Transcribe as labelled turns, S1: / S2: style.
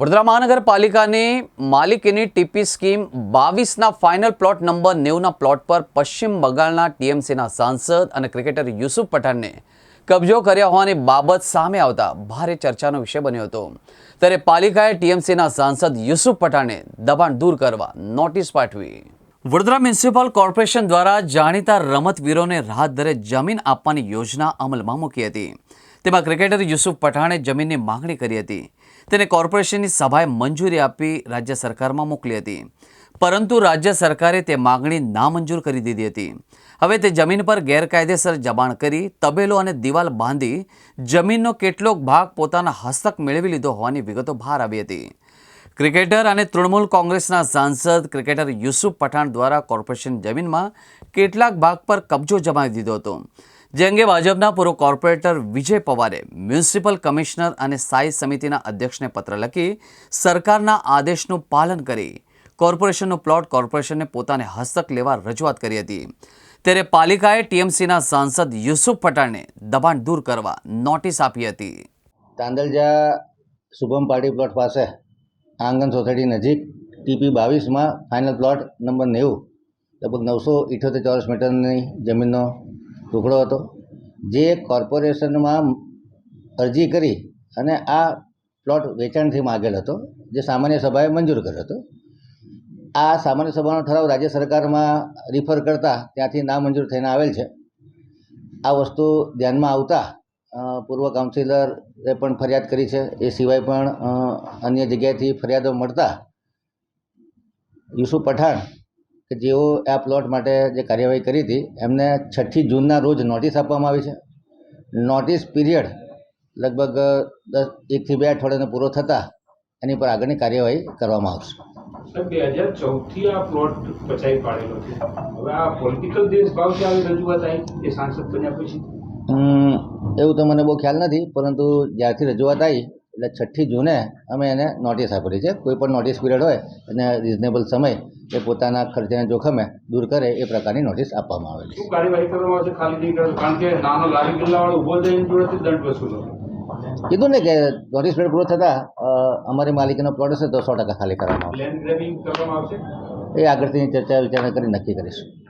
S1: વડોદરા મહાનગરપાલિકાની માલિકીની TP scheme બાવીસના ફાઇનલ પ્લોટ નંબર નેવુંના પ્લોટ પર પશ્ચિમ બંગાળના ટીએમસીના સાંસદ અને ક્રિકેટર યુસુફ પઠાણને કબજો કર્યા હોવાની બાબત સામે આવતા ભારે ચર્ચાનો વિષય બન્યો હતો. ત્યારે પાલિકાએ ટીએમસીના સાંસદ યુસુફ પઠાણને દબાણ દૂર કરવા નોટિસ પાઠવી. વડોદરા મ્યુનિસિપલ કોર્પોરેશન દ્વારા જાણીતા રમતવીરોને રાહત દરે જમીન આપવાની યોજના અમલમાં મૂકી હતી. તેમાં ક્રિકેટર યુસુફ પઠાણે જમીનની માંગણી કરી હતી. તેને કોર્પોરેશનની સભાએ મંજૂરી આપી રાજ્ય સરકારમાં મોકલી હતી. પરંતુ રાજ્ય સરકારે તે માંગણી નામંજૂર કરી દીધી હતી. હવે તે જમીન પર ગેરકાયદેસર દબાણ કરી, તબેલો અને દિવાલ બાંધી, જમીનનો કેટલોક ભાગ પોતાના હસ્તક મેળવી લીધો હોવાની વિગતો બહાર આવી હતી. ક્રિકેટર અને તૃણમૂલ કોંગ્રેસના સાંસદ ક્રિકેટર યુસુફ પઠાણ દ્વારા કોર્પોરેશન જમીનમાં કેટલાક ભાગ પર કબજો જમાવી દીધો હતો. જે અંગે ભાજપના પૂર્વ કોર્પોરેટર વિજય પવારે મ્યુનિસિપલ કમિશનર અને સ્થાયી સમિતિના અધ્યક્ષને પત્ર લખી સરકારના આદેશનું પાલન કરી કોર્પોરેશનનો પ્લોટ કોર્પોરેશનને પોતાને હસ્તક લેવા રજૂઆત કરી હતી. ત્યારે પાલિકાએ ટીએમસીના સાંસદ યુસુફ પઠાણને દબાણ દૂર કરવા નોટિસ આપી હતી.
S2: તાંદલજા શુભમ પાર્ટી પ્લોટ પાસે આંગણ સોસાયટી નજીક ટીપી બાવીસમાં ફાઇનલ પ્લોટ નંબર નેવું, લગભગ નવસો ઇઠ્યોતેર ચોરસ મીટરની જમીનનો ટુકડો હતો, જે કોર્પોરેશનમાં અરજી કરી અને આ પ્લોટ વેચાણથી માગેલ હતો, જે સામાન્ય સભાએ મંજૂર કર્યો હતો. આ સામાન્ય સભાનો ઠરાવ રાજ્ય સરકારમાં રિફર કરતાં ત્યાંથી નામંજૂર થઈને આવેલ છે. આ વસ્તુ ધ્યાનમાં આવતા પૂર્વ કાઉન્સિલરે પણ ફરિયાદ કરી છે. એ સિવાય પણ અન્ય જગ્યાએથી ફરિયાદો મળતા યુસુફ પઠાણ કે જેઓ આ પ્લોટ માટે જે કાર્યવાહી કરી હતી એમને છઠ્ઠી જૂનના રોજ નોટિસ આપવામાં આવી છે. નોટિસ પીરિયડ લગભગ દસ એકથી બે અઠવાડિયાનો પૂરો થતાં એની પર આગળની કાર્યવાહી કરવામાં આવશે.
S3: બે હજાર ચૌદથી આ પ્લોટ બચાવી પાડેલો છે. હવે આ પોલિટિકલ દેશભાવથી આવી રજૂઆત આવી? એ સાંસદ બન્યા પછી?
S2: એવું તો મને બહુ ખ્યાલ નથી પરંતુ જ્યારથી રજૂઆત આવી એટલે છઠ્ઠી જૂને અમે એને નોટિસ આપેલી છે. કોઈ પણ નોટિસ પીરિયડ હોય અને રિઝનેબલ સમય એ પોતાના ખર્ચાના જોખમે દૂર કરે એ પ્રકારની નોટિસ આપવામાં આવેલી
S3: છે. કાર્યવાહી કરવામાં આવશે? ખાલી નહીં કારણ કે નાનો લારી ગલ્લાવાળો ઊભો થઈને જોડેથી દંડ વસૂલો.
S2: કીધું ને કે નોટિસ પીરિયડ પૂરો થતાં અમારી માલિકીનો પ્લોટ હશે તો સો ટકા ખાલી
S3: કરવામાં આવશે.
S2: આવશે? એ આગળની ચર્ચા વિચારણા કરી નક્કી કરીશું.